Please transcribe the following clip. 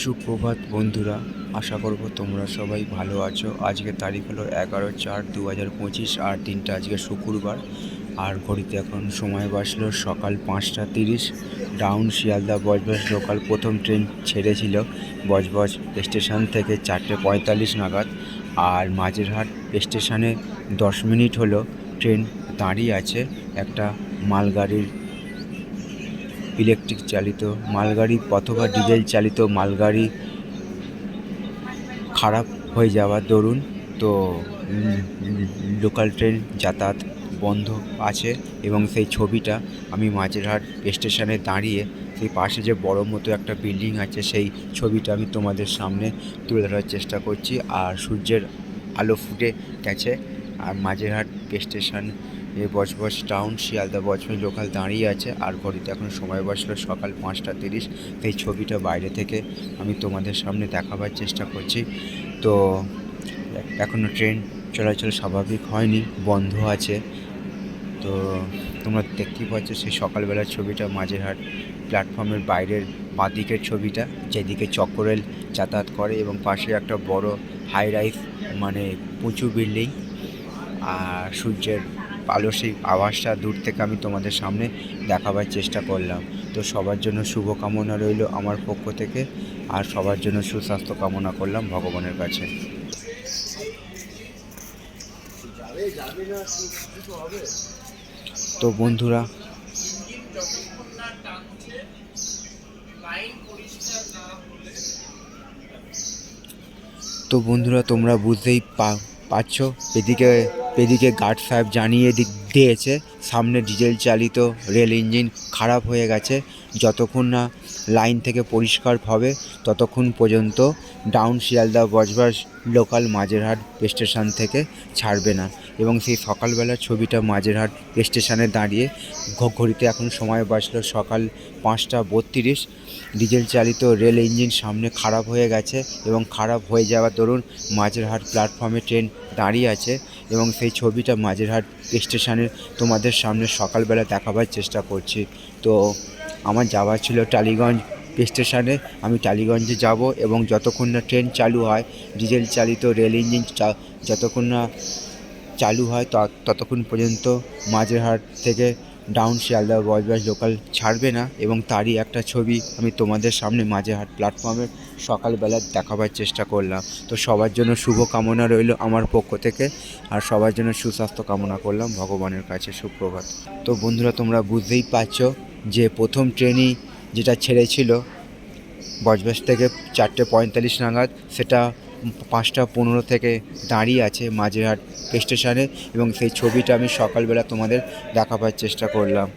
সুপ্রভাত বন্ধুরা, আশা করব তোমরা সবাই ভালো আছো। আজকে তারিখ হলো এগারো চার দু হাজার পঁচিশ, আর দিনটা আজকে শুক্রবার। আর ঘড়িতে এখন সময় বাসলো সকাল পাঁচটা তিরিশ। ডাউন শিয়ালদা বজবজ লোকাল প্রথম ট্রেন ছেড়েছিল বজবজ স্টেশন থেকে চারটে পঁয়তাল্লিশ নাগাদ। আর মাঝেরহাট স্টেশনে দশ মিনিট হলো ট্রেন দাঁড়িয়ে আছে একটা মালগাড়ির ইলেকট্রিক চালিত মালগাড়ি অথবা ডিজেল চালিত মালগাড়ি খারাপ হয়ে যাওয়ার দরুন তো লোকাল ট্রেন যাতায়াত বন্ধ আছে এবং সেই ছবিটা আমি মাঝেরহাট স্টেশনে দাঁড়িয়ে সেই পাশে যে বড় মতো একটা বিল্ডিং আছে সেই ছবিটা আমি তোমাদের সামনে তুলে ধরার চেষ্টা করছি। আর সূর্যের আলো ফুটে গেছে। আর মাঝেরহাট স্টেশন এ বজবজ টাউন শিয়ালদা বজবজ লোকাল দাঁড়িয়ে আছে। আর ঘড়িতে এখন সময় বসল সকাল পাঁচটা তিরিশ। সেই ছবিটা বাইরে থেকে আমি তোমাদের সামনে দেখাবার চেষ্টা করছি। তো এখনও ট্রেন চলাচল স্বাভাবিক হয়নি, বন্ধ আছে। তো তোমরা দেখতেই পাচ্ছ সেই সকালবেলার ছবিটা, মাঝেরহাট প্ল্যাটফর্মের বাইরের বাঁদিকের ছবিটা, যেদিকে চক্করেল যাতায়াত করে এবং পাশে একটা বড় হাই রাইজ মানে উঁচু বিল্ডিং আর সূর্যের আলো সেই আওয়াজটা দূর থেকে আমি তোমাদের সামনে দেখাবার চেষ্টা করলাম। তো সবার জন্য শুভকামনা রইল আমার পক্ষ থেকে আর সবার জন্য সুস্বাস্থ্য কামনা করলাম ভগবানের কাছে। তো বন্ধুরা তো বন্ধুরা তোমরা বুঝতেই পারছ? এদিকে এদিকে গার্ড সাহেব জানিয়ে দিয়েছে, সামনে ডিজেল চালিত রেল ইঞ্জিন খারাপ হয়ে গেছে, যতক্ষণ না লাইন থেকে পরিষ্কার হবে ততক্ষণ পর্যন্ত down Sealdah Budge Budge local Majerhat station থেকে ছাড়বে না। এবং সেই সকালবেলার ছবিটা মাঝেরহাট স্টেশনে দাঁড়িয়ে ঘড়িতে এখন সময় বাঁচলো সকাল পাঁচটা বত্রিশ। ডিজেল চালিত রেল ইঞ্জিন সামনে খারাপ হয়ে গেছে এবং খারাপ হয়ে যাওয়ার দরুন মাঝেরহাট প্ল্যাটফর্মে ট্রেন দাঁড়িয়ে আছে এবং সেই ছবিটা মাঝেরহাট স্টেশনের তোমাদের সামনে সকালবেলা দেখাবার চেষ্টা করছি। তো আমার যাওয়ার ছিল টালিগঞ্জ স্টেশনে আমি টালিগঞ্জে যাব এবং যতক্ষণ না ট্রেন চালু হয় ডিজেল চালিত রেল ইঞ্জিন যতক্ষণ না চালু হয় ততক্ষণ পর্যন্ত মাঝেরহাট থেকে ডাউন শিয়ালদা বজবাজ লোকাল ছাড়বে না এবং তারই একটা ছবি আমি তোমাদের সামনে মাঝেরহাট প্ল্যাটফর্মে সকালবেলা দেখাবার চেষ্টা করলাম। তো সবার জন্য শুভ কামনা রইল আমার পক্ষ থেকে আর সবার জন্য সুস্বাস্থ্য কামনা করলাম ভগবানের কাছে সুপ্রভাত। তো বন্ধুরা তোমরা বুঝতেই পারছ যে প্রথম ট্রেনই যেটা ছেড়েছিল বজবাস থেকে চারটে পঁয়তাল্লিশ নাগাদ, সেটা পাঁচটা পনেরো থেকে দাঁড়িয়ে আছে মাঝেরহাট স্টেশনে এবং সেই ছবিটা আমি সকালবেলা তোমাদের দেখাবার চেষ্টা করলাম।